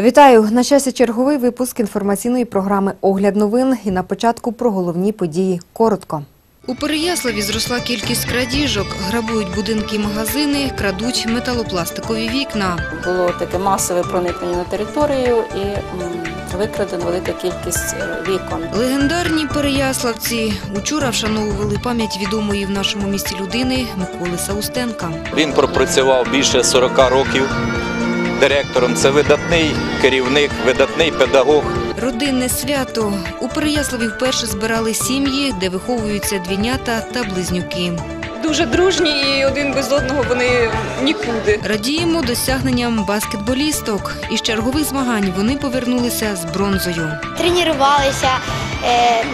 Вітаю! На часі черговий випуск інформаційної програми Огляд новин і на початку про головні події. Коротко. У Переяславі зросла кількість крадіжок, грабують будинки і магазини, крадуть металопластикові вікна. було таке масове проникнення на територію і викрадено велика кількість е, вікон. Легендарні переяславці учора вшановували пам'ять відомої в нашому місті людини Миколи Саустенка. Він пропрацював більше 40 років директором. Це видатний керівник, видатний педагог. Родинне свято. У Переяславі вперше збирали сім'ї, де виховуються двійнята та близнюки. дуже дружні і один без одного вони нікуди. Радіємо досягненням баскетболісток. Із чергових змагань вони повернулися з бронзою. тренувалися, е,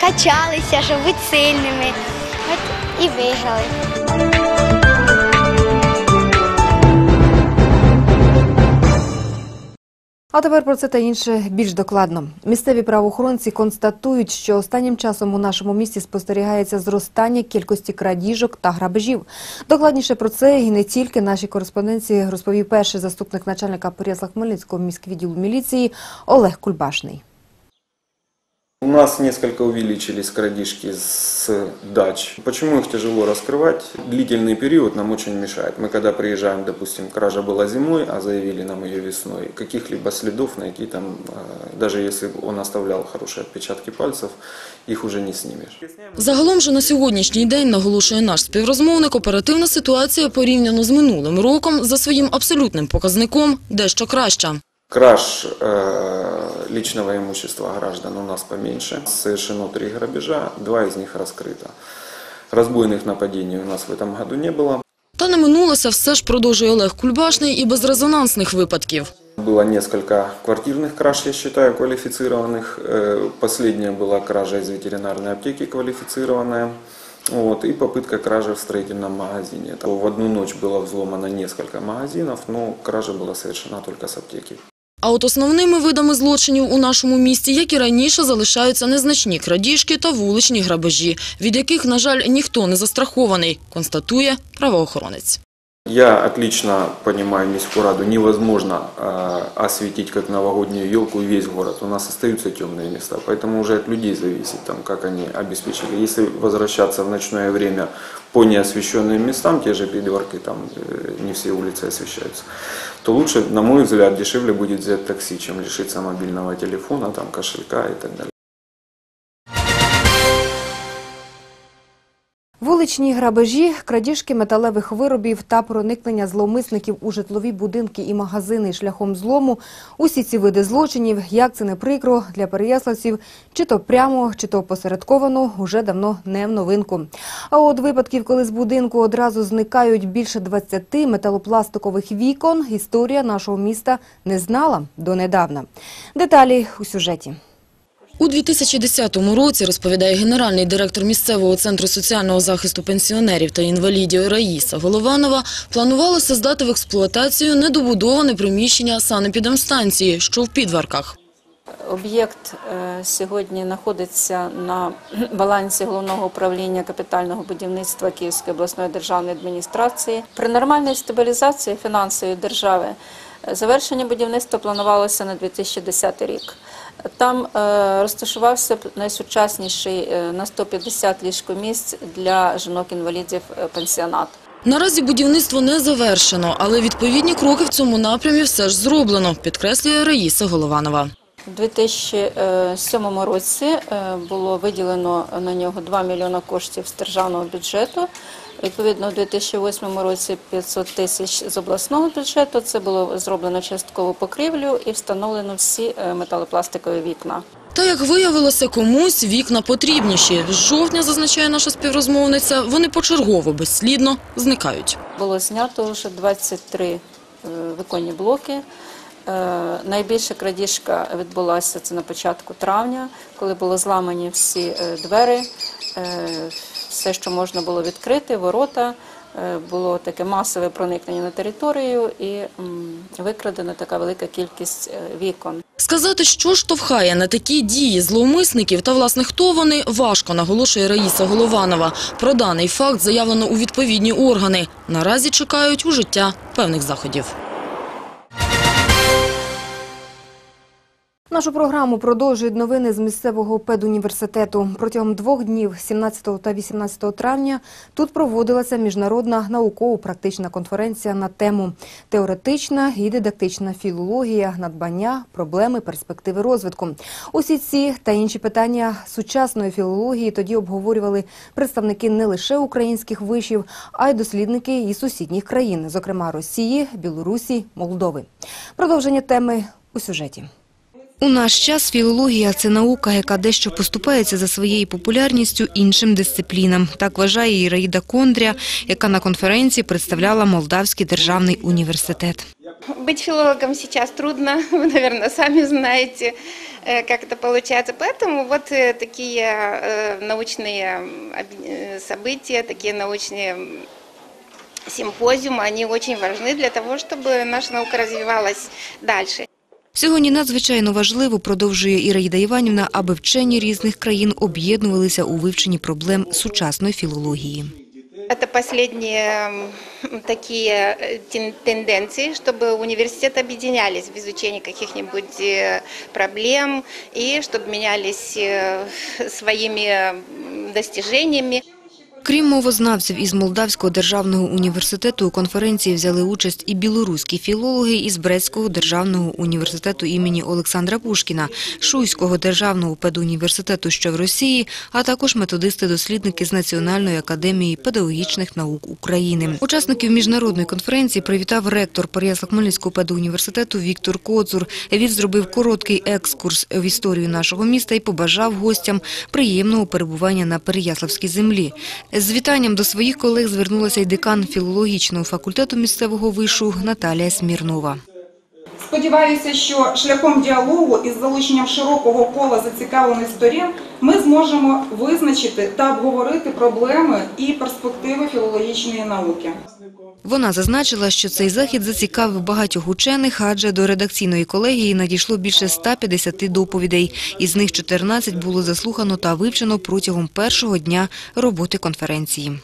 качалися, щоб бути сильними. От і виграли. А тепер про це та інше більш докладно. Місцеві правоохоронці констатують, що останнім часом у нашому місті спостерігається зростання кількості крадіжок та грабежів. Докладніше про це і не тільки наші кореспонденції розповів перший заступник начальника Порясла Хмельницького міськвідділу міліції Олег Кульбашний. У нас несколько увеличились крадежки с дач. Почему их тяжело раскрывать? Длительный период нам очень мешает. Мы когда приезжаем, допустим, кража была зимой, а заявили нам ее весной, каких-либо следов найти там, э, даже если он оставлял хорошие отпечатки пальцев, их уже не снимешь. Загалом же на сьогоднішній день, наголошує наш співрозмовник, оперативна ситуація порівняно з минулим роком за своїм абсолютним показником дещо краща. Краж э, личного имущества граждан у нас поменьше. Совершено три грабежа, два из них раскрыто. Разбойных нападений у нас в этом году не было. Та не минулося все ж, продовжує Олег Кульбашний, і без резонансних випадків. Было несколько квартирных краж, я считаю, квалифицированных. Э, Последняя была кража из ветеринарной аптеки квалифицированная. Вот, и попытка кражи в строительном магазине. Там В одну ночь было взломано несколько магазинов, но кража была совершена только с аптеки. А от основними видами злочинів у нашому місті, як і раніше, залишаються незначні крадіжки та вуличні грабежі, від яких, на жаль, ніхто не застрахований, констатує правоохоронець. Я отлично понимаю Міську раду, невозможно э, осветить как новогоднюю елку весь город. У нас остаются темные места, поэтому уже от людей зависит, там, как они обеспечили. Если возвращаться в ночное время по неосвещенным местам, те же пятерки, там э, не все улицы освещаются, то лучше, на мой взгляд, дешевле будет взять такси, чем лишиться мобильного телефона, там, кошелька и так далее. Вуличні грабежі, крадіжки металевих виробів та проникнення зловмисників у житлові будинки і магазини шляхом злому – усі ці види злочинів, як це не прикро для переяславців, чи то прямо, чи то посередковано, уже давно не в новинку. А от випадків, коли з будинку одразу зникають більше 20 металопластикових вікон, історія нашого міста не знала донедавна. Деталі у сюжеті. У 2010 році, розповідає генеральний директор місцевого центру соціального захисту пенсіонерів та інвалідів Раїса Голованова, планувалося здати в експлуатацію недобудоване приміщення санепідемстанції, що в підварках. Об'єкт е, сьогодні знаходиться на балансі головного управління капітального будівництва Київської обласної державної адміністрації. При нормальній стабілізації фінансової держави е, завершення будівництва планувалося на 2010 рік. Там е, розташувався найсучасніший е, на 150 ліжкомісць для жінок-інвалідів е, пенсіонат. Наразі будівництво не завершено, але відповідні кроки в цьому напрямі все ж зроблено, підкреслює Раїса Голованова. У 2007 році було виділено на нього 2 мільйони коштів з державного бюджету. Відповідно, у 2008 році 500 тисяч з обласного бюджету. Це було зроблено часткову покрівлю і встановлено всі е, металопластикові вікна. Та, як виявилося, комусь вікна потрібніші. З жовтня, зазначає наша співрозмовниця, вони почергово, безслідно зникають. Було знято вже 23 е, виконні блоки. Е, Найбільша крадіжка відбулася це на початку травня, коли були зламані всі двері, все, що можна було відкрити, ворота. Е, Було таке масове проникнення на територію і викрадена така велика кількість е, вікон. Сказати, що штовхає на такі дії зловмисників та, власне, хто вони, важко, наголошує Раїса Голованова. Про даний факт заявлено у відповідні органи. Наразі чекають у життя певних заходів. Нашу програму продовжують новини з місцевого педуніверситету. Протягом двох днів, 17 та 18 травня, тут проводилася міжнародна науково-практична конференція на тему теоретична і дидактична філологія, надбання, проблеми, перспективи розвитку. Усі ці та інші питання сучасної філології тоді обговорювали представники не лише українських вишів, а й дослідники із сусідніх країн, зокрема Росії, Білорусі, Молдови. Продовження теми у сюжеті. У наш час філологія – це наука, яка дещо поступається за своєю популярністю іншим дисциплінам. Так вважає Іраїда Кондря, яка на конференції представляла Молдавський державний університет. Быть филологом сейчас трудно, вы, наверное, сами знаете, э, как это получается. Поэтому вот э, такие э, научные м, об- э, события, такие научные м, симпозиумы, они очень важны для того, чтобы наша наука развивалась дальше. Сьогодні надзвичайно важливо, продовжує Іраїда Іванівна, аби вчені різних країн об'єднувалися у вивченні проблем сучасної філології. Это последние м, такие э, тен- тенденции, чтобы университеты объединялись в изучении каких-нибудь э, проблем и чтобы менялись э, своими м, достижениями. Крім мовознавців із Молдавського державного університету, у конференції взяли участь і білоруські філологи із Брестського державного університету імені Олександра Пушкіна, Шуйського державного педуніверситету, що в Росії, а також методисти-дослідники з Національної академії педагогічних наук України. Учасників міжнародної конференції привітав ректор Переяслав-Хмельницького педуніверситету Віктор Коцур. Він зробив короткий екскурс в історію нашого міста і побажав гостям приємного перебування на Переяславській землі. З вітанням до своїх колег звернулася й декан філологічного факультету місцевого вишу Наталія Смірнова. Сподіваюся, що шляхом діалогу із залученням широкого кола зацікавлених сторін ми зможемо визначити та обговорити проблеми і перспективи філологічної науки. Вона зазначила, що цей захід зацікавив багатьох учених, адже до редакційної колегії надійшло більше 150 доповідей. Із них 14 було заслухано та вивчено протягом першого дня роботи конференції.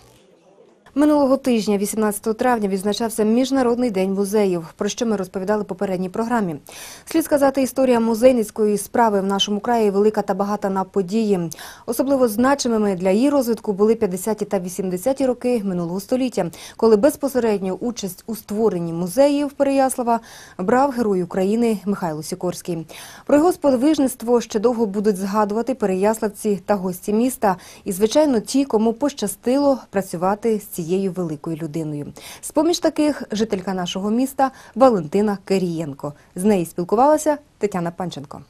Минулого тижня, 18 травня, відзначався Міжнародний день музеїв, про що ми розповідали в попередній програмі. Слід сказати, історія музейницької справи в нашому краї велика та багата на події. Особливо значимими для її розвитку були 50-ті та 80-ті роки минулого століття, коли безпосередню участь у створенні музеїв Переяслава брав герой України Михайло Сікорський. Про його сподвижництво ще довго будуть згадувати переяславці та гості міста, і звичайно, ті, кому пощастило працювати з цією великою людиною. З поміж таких жителька нашого міста Валентина Керієнко. З нею спілкувалася Тетяна Панченко.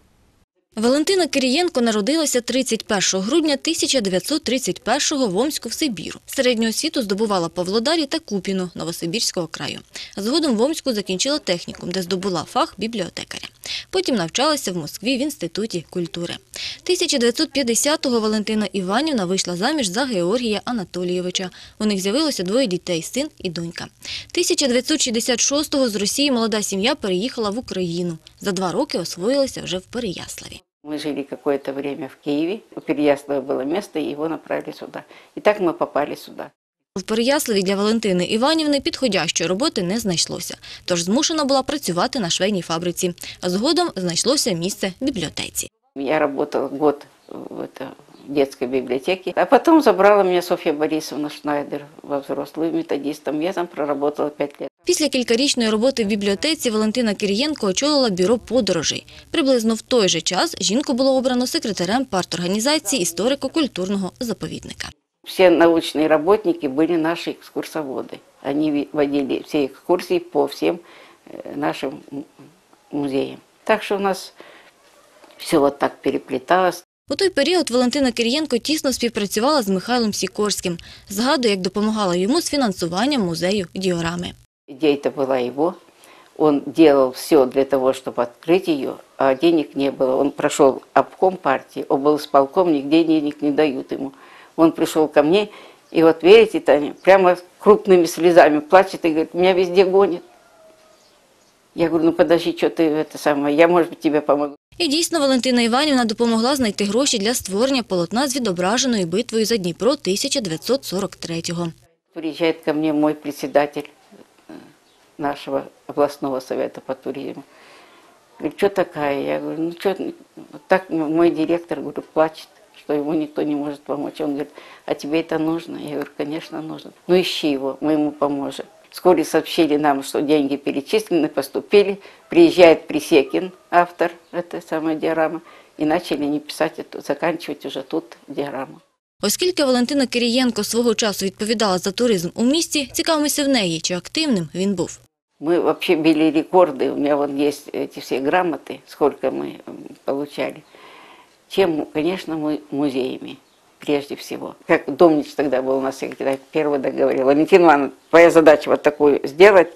Валентина Кирієнко народилася 31 грудня 1931-го в Омську в Сибіру. Середню освіту здобувала Павлодарі та Купіно Новосибірського краю. Згодом в Омську закінчила технікум, де здобула фах бібліотекаря. Потім навчалася в Москві в Інституті культури. 1950-го Валентина Іванівна вийшла заміж за Георгія Анатолійовича. У них з'явилося двоє дітей – син і донька. 1966-го з Росії молода сім'я переїхала в Україну. За два роки освоїлася вже в Переяславі. Мы жили какое-то время в Киеве. У Переяслава было место, и его направили сюда. И так мы попали сюда. В Переяславі для Валентини Іванівни підходящої роботи не знайшлося, тож змушена була працювати на швейній фабриці. А згодом знайшлося місце в бібліотеці. Я работала год в, это, в детской библиотеке. А потом забрала меня Софья Борисовна Шнайдер во взрослую методистом. Я там проработала пять лет. Після кількарічної роботи в бібліотеці Валентина Кирієнко очолила бюро подорожей. Приблизно в той же час жінку було обрано секретарем парторганізації історико-культурного заповідника. Все научные работники были наши экскурсоводы. Они ви- водили все экскурсии по всем э, нашим м- музеям. Так что у нас все вот так переплеталось. У той період Валентина Кирієнко тісно співпрацювала з Михайлом Сікорським. Згадує, як допомагала йому з фінансуванням музею діорами. Идея-то была его. Он делал все для того, чтобы открыть ее, а денег не было. Он прошел обком партии, облсполком, нигде денег не дают ему. Он пришел ко мне, и вот верите, Таня, прямо крупными слезами плачет и говорит, меня везде гонят. Я говорю, ну подожди, что ты это самое, я, может быть, тебе помогу. І дійсно Валентина Іванівна допомогла знайти гроші для створення полотна з відображеною битвою за Дніпро 1943-го. Приезжает ко мне мой председатель э, нашего областного совета по туризму. Говорит, что такая? Я говорю, ну что, так мой директор, говорю, плачет, что ему никто не может помочь. Он говорит, а тебе это нужно? Я говорю, конечно, нужно. Ну ищи его, мы ему поможем. Вскоре сообщили нам, что деньги перечислены, поступили. Приезжает Присекин, автор этой самой диарамы, и начали не писать, эту, заканчивать уже тут диараму. Оскільки Валентина Кирієнко свого часу відповідала за туризм у місті, цікавимося в неї, чи активним він був. Мы вообще били рекорды, у меня вон есть эти все грамоты, сколько мы м, получали. Чем, конечно, мы музеями, прежде всего. Как Домнич тогда был у нас секретарь, первый договорил. Валентин Ивановна, твоя задача вот такую сделать,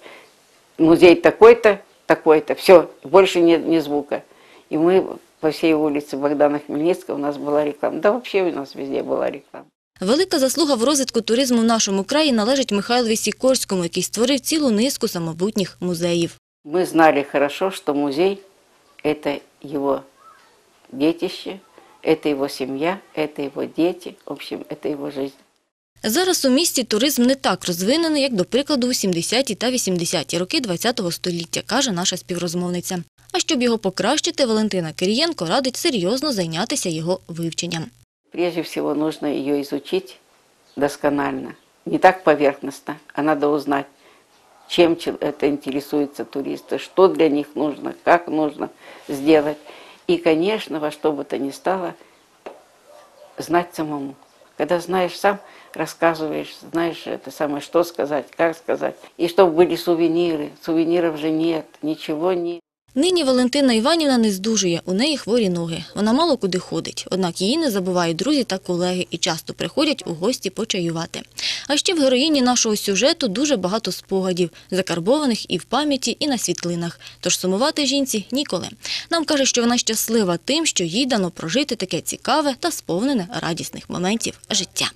музей такой-то, такой-то, все, больше нет ни звука. И мы по всей улице Богдана Хмельницкого у нас была реклама. Да вообще у нас везде была реклама. Велика заслуга в розвитку туризму в нашому краї належить Михайлові Сікорському, який створив цілу низку самобутніх музеїв. Мы знали хорошо, что музей – это его детище, это его семья, это его дети, в общем, это его жизнь. Зараз у місті туризм не так розвинений, як, до прикладу, у 70-ті та 80-ті роки ХХ століття, каже наша співрозмовниця. А щоб його покращити, Валентина Кирієнко радить серйозно зайнятися його вивченням. Прежде всего нужно ее изучить досконально, не так поверхностно, а надо узнать, чем чел- это интересуются туристы, что для них нужно, как нужно сделать. И, конечно, во что бы то ни стало, знать самому. Когда знаешь сам, рассказываешь, знаешь это самое, что сказать, как сказать. И чтобы были сувениры. Сувениров же нет, ничего нет. Нині Валентина Іванівна не здужує, у неї хворі ноги. Вона мало куди ходить, однак її не забувають друзі та колеги і часто приходять у гості почаювати. А ще в героїні нашого сюжету дуже багато спогадів, закарбованих і в пам'яті, і на світлинах. Тож сумувати жінці ніколи. Нам каже, що вона щаслива тим, що їй дано прожити таке цікаве та сповнене радісних моментів життя.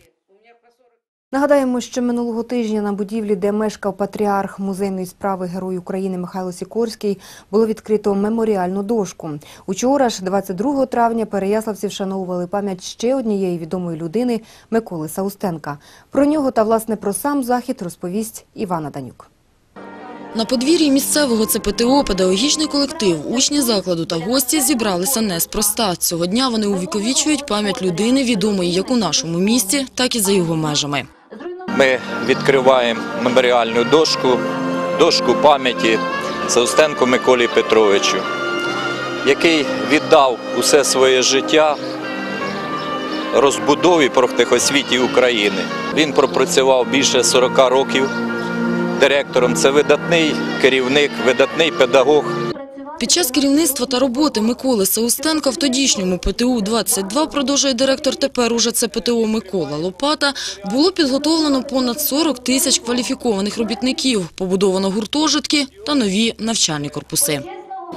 Нагадаємо, що минулого тижня на будівлі, де мешкав патріарх музейної справи Герой України Михайло Сікорський, було відкрито меморіальну дошку. Учора ж, 22 травня, переяславці вшановували пам'ять ще однієї відомої людини Миколи Саустенка. Про нього та власне про сам захід розповість Івана Данюк. На подвір'ї місцевого ЦПТО педагогічний колектив, учні закладу та гості зібралися неспроста. Цього дня вони увіковічують пам'ять людини, відомої як у нашому місті, так і за його межами. Ми відкриваємо меморіальну дошку, дошку пам'яті Саустенку Миколі Петровичу, який віддав усе своє життя розбудові профтехосвіті України. Він пропрацював більше 40 років директором. Це видатний керівник, видатний педагог. Під час керівництва та роботи Миколи Саустенка в тодішньому ПТУ-22, продовжує директор тепер уже це ПТО Микола Лопата, було підготовлено понад 40 тисяч кваліфікованих робітників, побудовано гуртожитки та нові навчальні корпуси.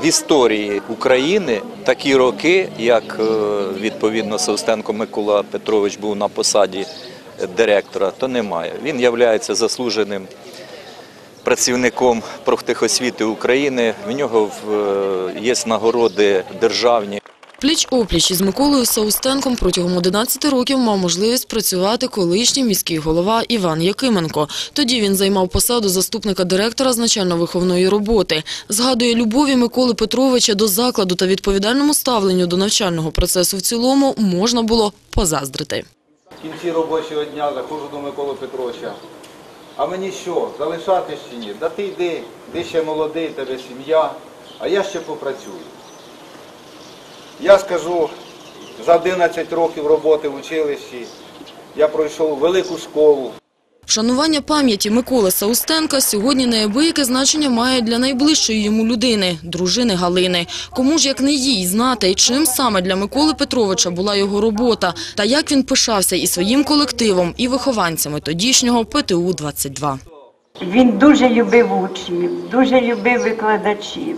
В історії України такі роки, як е, відповідно Саустенко Микола Петрович був на посаді директора, то немає. Він є заслуженим працівником профтехосвіти України. В нього в- е, є нагороди державні. Пліч-опліч із Миколою Саустенком протягом 11 років мав можливість працювати колишній міський голова Іван Якименко. Тоді він займав посаду заступника директора з начально-виховної роботи. Згадує любові Миколи Петровича до закладу та відповідальному ставленню до навчального процесу в цілому можна було позаздрити. В кінці робочого дня заходжу до Миколи Петровича. А мені що, залишатись чи ні? Да ти йди, ти ще молодий, тебе сім'я, а я ще попрацюю. Я скажу, за 11 років роботи в училищі я пройшов велику школу. Вшанування пам'яті Миколи Саустенка сьогодні неабияке значення має для найближчої йому людини – дружини Галини. Кому ж як не їй знати, чим саме для Миколи Петровича була його робота та як він пишався і своїм колективом, і вихованцями тодішнього ПТУ-22. Він дуже любив учнів, дуже любив викладачів,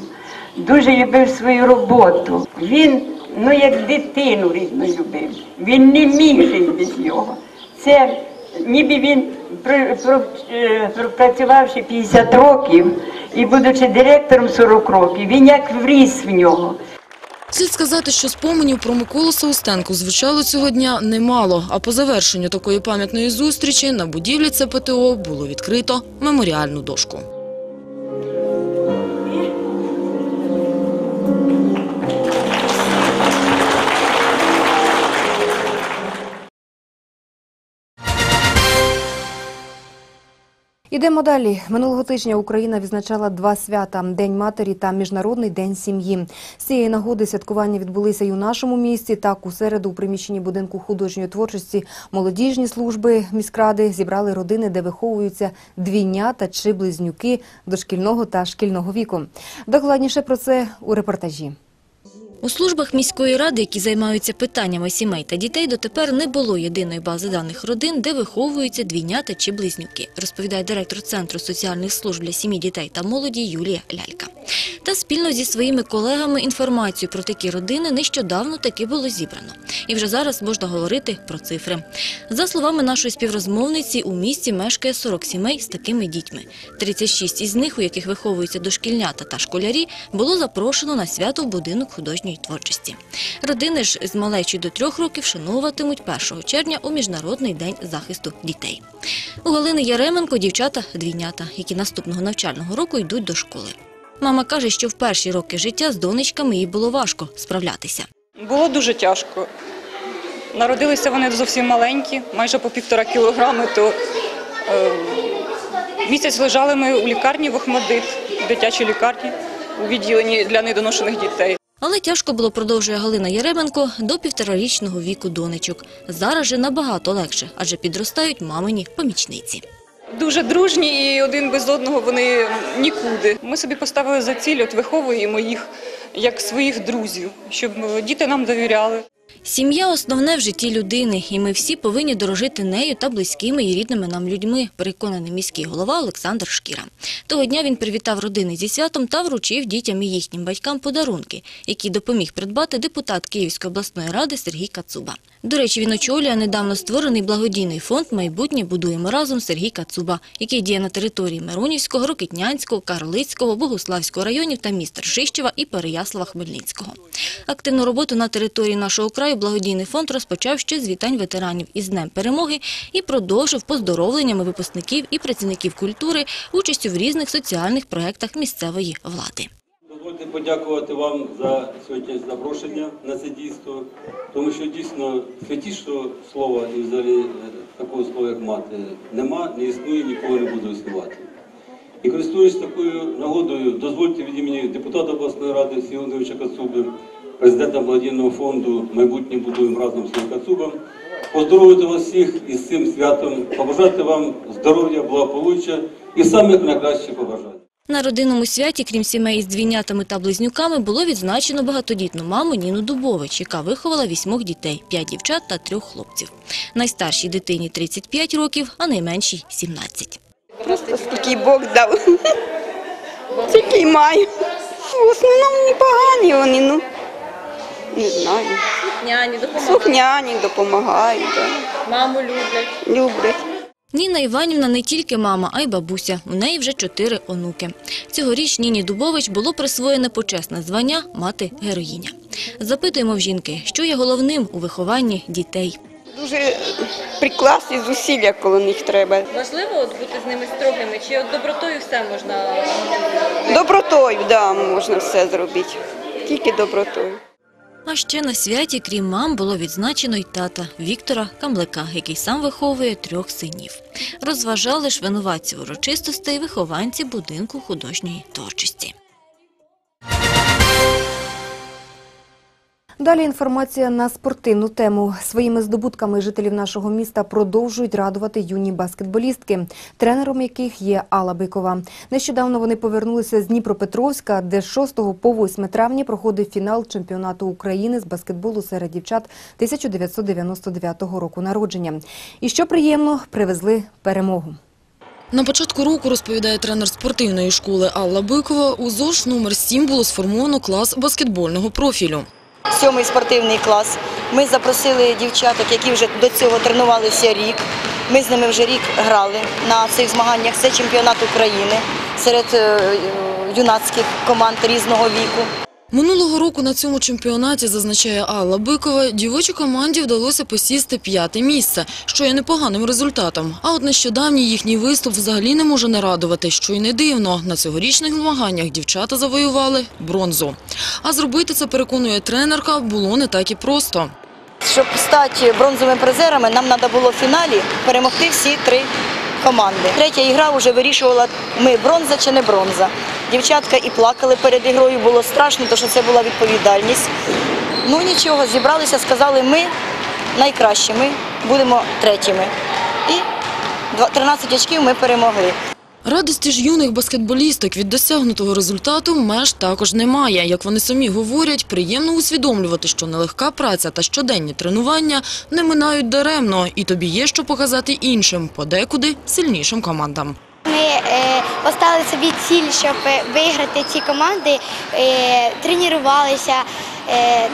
дуже любив свою роботу. Він, ну як дитину рідно любив. Він не міг жити без нього. Це ніби він е, пропрацювавши 50 років і будучи директором 40 років, він як вріс в нього. Слід сказати, що споменів про Миколу Саустенку звучало цього дня немало, а по завершенню такої пам'ятної зустрічі на будівлі ЦПТО було відкрито меморіальну дошку. Ідемо далі. Минулого тижня Україна відзначала два свята: День матері та Міжнародний день сім'ї. З цієї нагоди святкування відбулися і у нашому місті. Так, у середу у приміщенні будинку художньої творчості молодіжні служби міськради зібрали родини, де виховуються двійнята чи близнюки дошкільного та шкільного віку. Докладніше про це у репортажі. У службах міської ради, які займаються питаннями сімей та дітей, дотепер не було єдиної бази даних родин, де виховуються двійнята чи близнюки, розповідає директор Центру соціальних служб для сім'ї, дітей та молоді Юлія Лялька. Та спільно зі своїми колегами інформацію про такі родини нещодавно таки було зібрано. І вже зараз можна говорити про цифри. За словами нашої співрозмовниці, у місті мешкає 40 сімей з такими дітьми. 36 із них, у яких виховуються дошкільнята та школярі, було запрошено на свято в будинок художньої творчості. Родини ж з малечою до трьох років шануватимуть 1 червня у Міжнародний день захисту дітей. У Галини Яременко дівчата двійнята, які наступного навчального року йдуть до школи. Мама каже, що в перші роки життя з донечками їй було важко справлятися. Було дуже тяжко. Народилися вони зовсім маленькі, майже по півтора кілограми, то е, місяць лежали ми у лікарні в Охмадит, в дитячій лікарні, у відділенні для недоношених дітей. Але тяжко було, продовжує Галина Яременко, до півторарічного віку донечок. Зараз же набагато легше, адже підростають мамині помічниці. Дуже дружні і один без одного вони нікуди. Ми собі поставили за ціль, от виховуємо їх як своїх друзів, щоб діти нам довіряли. Сім'я – основне в житті людини, і ми всі повинні дорожити нею та близькими і рідними нам людьми, переконаний міський голова Олександр Шкіра. Того дня він привітав родини зі святом та вручив дітям і їхнім батькам подарунки, які допоміг придбати депутат Київської обласної ради Сергій Кацуба. До речі, він очолює недавно створений благодійний фонд «Майбутнє будуємо разом» Сергій Кацуба, який діє на території Миронівського, Рокитнянського, Карлицького, Богуславського районів та міст Ршищева і Переяслава-Хмельницького. Активну роботу на території нашого краю благодійний фонд розпочав ще з вітань ветеранів із Днем Перемоги і продовжив поздоровленнями випускників і працівників культури участю в різних соціальних проєктах місцевої влади. Дозвольте подякувати вам за сьогодні запрошення на це дійство, тому що дійсно святішого слова і взагалі е, такого слова, як мати, нема, не існує, ніколи не буде існувати. І користуючись такою нагодою, дозвольте від імені депутата обласної ради Володимировича Кацуби, президента благодійного фонду Майбутнє будуємо разом з Кацубом, поздоровити вас всіх із цим святом, побажати вам здоров'я, благополуччя і самих найкращих побажань. На родинному святі, крім сімей із двійнятами та близнюками, було відзначено багатодітну маму Ніну Дубович, яка виховала вісьмох дітей – п'ять дівчат та трьох хлопців. Найстаршій дитині 35 років, а найменшій – 17. Просто скільки Бог дав. Тільки й маю. В основному непогані вони, ну не знаю. Слухняні, допомагають. Слухняні допомагають. Маму люблять. Люблять. Ніна Іванівна не тільки мама, а й бабуся. У неї вже чотири онуки. Цьогоріч Ніні Дубович було присвоєне почесне звання «Мати-героїня». Запитуємо в жінки, що є головним у вихованні дітей. Дуже прикласти зусилля, коли них треба. Важливо от бути з ними строгими, чи от добротою все можна Добротою, да, можна все зробити. Тільки добротою. А ще на святі, крім мам, було відзначено й тата Віктора Камлика, який сам виховує трьох синів. Розважали ж урочистостей вихованці будинку художньої творчості. Далі інформація на спортивну тему. Своїми здобутками жителів нашого міста продовжують радувати юні баскетболістки, тренером яких є Алла Бикова. Нещодавно вони повернулися з Дніпропетровська, де з 6 по 8 травня проходив фінал чемпіонату України з баскетболу серед дівчат 1999 року народження. І що приємно, привезли перемогу. На початку року, розповідає тренер спортивної школи Алла Бикова, у ЗОЖ номер 7 було сформовано клас баскетбольного профілю. Сьомий спортивний клас. Ми запросили дівчаток, які вже до цього тренувалися рік. Ми з ними вже рік грали на цих змаганнях. Це чемпіонат України серед е, юнацьких команд різного віку. Минулого року на цьому чемпіонаті, зазначає Алла Бикова, дівочій команді вдалося посісти п'яте місце, що є непоганим результатом. А от нещодавній їхній виступ взагалі не може не радувати, що й не дивно. На цьогорічних змаганнях дівчата завоювали бронзу. А зробити це, переконує тренерка, було не так і просто. Щоб стати бронзовими призерами, нам треба було в фіналі перемогти всі три команди. Третя ігра вже вирішувала, ми бронза чи не бронза. Дівчатка і плакали перед ігрою, було страшно, тому що це була відповідальність. Ну нічого, зібралися, сказали, ми найкращі, ми будемо третіми. І 13 очків ми перемогли. Радості ж юних баскетболісток від досягнутого результату меж також немає. Як вони самі говорять, приємно усвідомлювати, що нелегка праця та щоденні тренування не минають даремно, і тобі є що показати іншим, подекуди сильнішим командам. Ми е, поставили собі ціль, щоб виграти ці команди, е, тренувалися, е,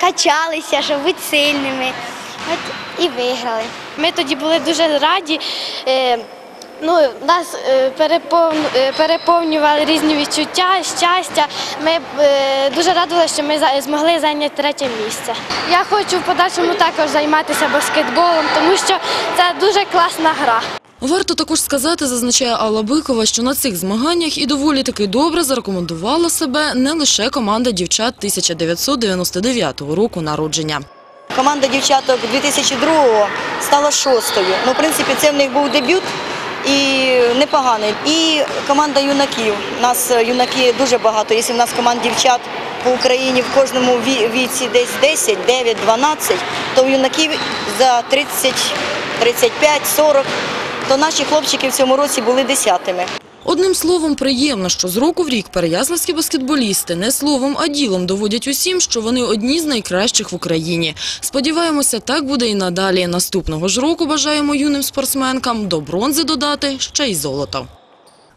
качалися, щоб бути сильними. От і виграли. Ми тоді були дуже раді. Е, ну, нас е, е, переповнювали різні відчуття, щастя. Ми е, дуже радувалися, що ми змогли зайняти третє місце. Я хочу в подальшому також займатися баскетболом, тому що це дуже класна гра. Варто також сказати, зазначає Алла Бикова, що на цих змаганнях і доволі таки добре зарекомендувала себе не лише команда дівчат 1999 року народження. Команда дівчаток 2002-го стала шостою. Ну, в принципі, це в них був дебют і непоганий. І команда юнаків. У нас е, юнаки дуже багато. Якщо в нас команд дівчат по Україні в кожному віці десь 10, 9, 12, то в юнаків за 30, 35, 40, то наші хлопчики в цьому році були десятими. Одним словом, приємно, що з року в рік переяславські баскетболісти не словом, а ділом доводять усім, що вони одні з найкращих в Україні. Сподіваємося, так буде і надалі. Наступного ж року бажаємо юним спортсменкам до бронзи додати ще й золото.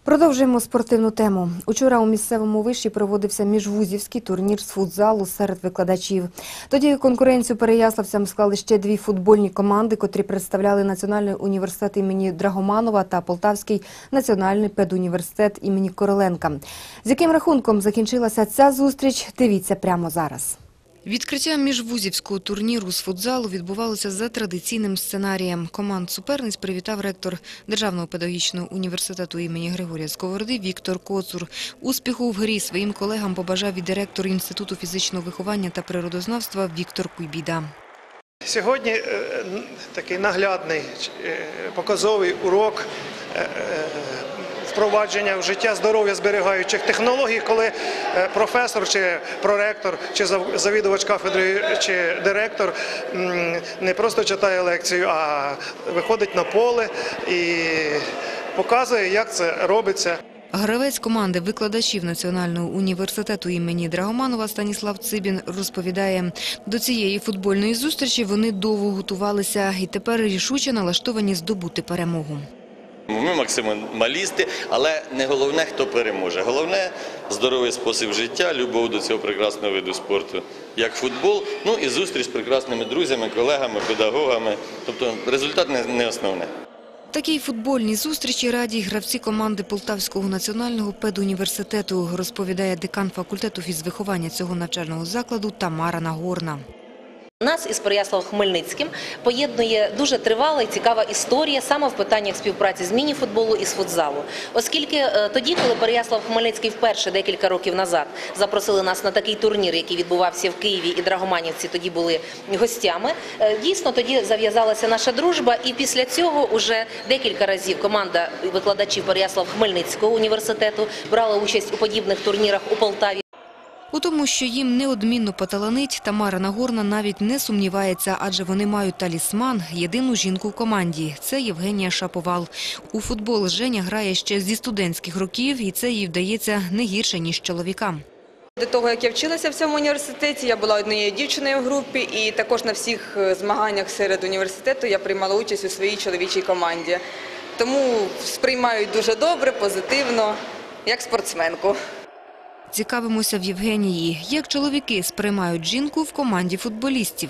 Продовжуємо спортивну тему. Учора у місцевому виші проводився міжвузівський турнір з футзалу серед викладачів. Тоді конкуренцію переяславцям склали ще дві футбольні команди, котрі представляли Національний університет імені Драгоманова та Полтавський національний педуніверситет імені Короленка. З яким рахунком закінчилася ця зустріч, дивіться прямо зараз. Відкриття міжвузівського турніру з футзалу відбувалося за традиційним сценарієм. Команд суперниць привітав ректор Державного педагогічного університету імені Григорія Сковороди Віктор Коцур. Успіху в грі своїм колегам побажав і директор Інституту фізичного виховання та природознавства Віктор Куйбіда. Сьогодні е, такий наглядний, е, показовий урок е, впровадження в життя здоров'я зберігаючих технологій, коли е, професор чи проректор, чи зав- завідувач кафедри, чи директор не просто читає лекцію, а виходить на поле і показує, як це робиться. Гравець команди викладачів Національного університету імені Драгоманова Станіслав Цибін розповідає, до цієї футбольної зустрічі вони довго готувалися і тепер рішуче налаштовані здобути перемогу. Ми максималісти, але не головне, хто переможе. Головне здоровий спосіб життя, любов до цього прекрасного виду спорту, як футбол, ну і зустріч з прекрасними друзями, колегами, педагогами. Тобто результат не, не основне. Такій футбольній зустрічі раді гравці команди Полтавського національного педуніверситету, розповідає декан факультету фізвиховання цього навчального закладу Тамара Нагорна. Нас із Переяслав-Хмельницьким поєднує дуже тривала і цікава історія саме в питаннях співпраці з міні-футболу і з футзалу. Оскільки е, тоді, коли Переяслав-Хмельницький вперше декілька років назад запросили нас на такий турнір, який відбувався в Києві, і Драгоманівці тоді були гостями, е, дійсно тоді зав'язалася наша дружба, і після цього уже декілька разів команда викладачів Переяслав-Хмельницького університету брала участь у подібних турнірах у Полтаві. У тому, що їм неодмінно поталанить, Тамара Нагорна навіть не сумнівається, адже вони мають талісман, єдину жінку в команді. Це Євгенія Шаповал. У футбол Женя грає ще зі студентських років, і це їй вдається не гірше, ніж чоловікам. До того, як я вчилася в цьому університеті, я була однією дівчиною в групі, і також на всіх е, змаганнях серед університету я приймала участь у своїй чоловічій команді. Тому сприймають дуже добре, позитивно, як спортсменку. Цікавимося в Євгенії, як чоловіки сприймають жінку в команді футболістів.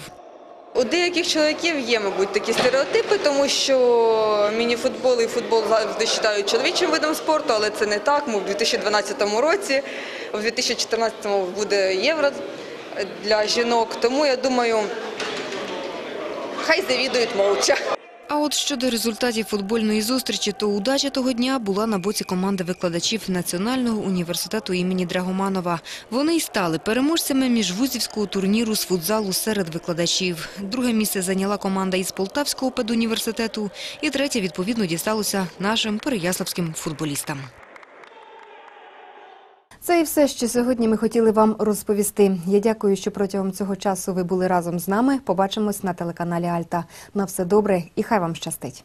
У деяких чоловіків є, мабуть, такі стереотипи, тому що мініфутбол і футбол завжди вважають чоловічим видом спорту, але це не так. Ми в 2012 році, в 2014 буде євро для жінок. Тому я думаю, хай завідують мовча. А от щодо результатів футбольної зустрічі, то удача того дня була на боці команди викладачів Національного університету імені Драгоманова. Вони й стали переможцями міжвузівського турніру з футзалу серед викладачів. Друге місце зайняла команда із Полтавського педуніверситету і третє, відповідно, дісталося нашим переяславським футболістам. Це і все, що сьогодні ми хотіли вам розповісти. Я дякую, що протягом цього часу ви були разом з нами. Побачимось на телеканалі Альта. На все добре і хай вам щастить.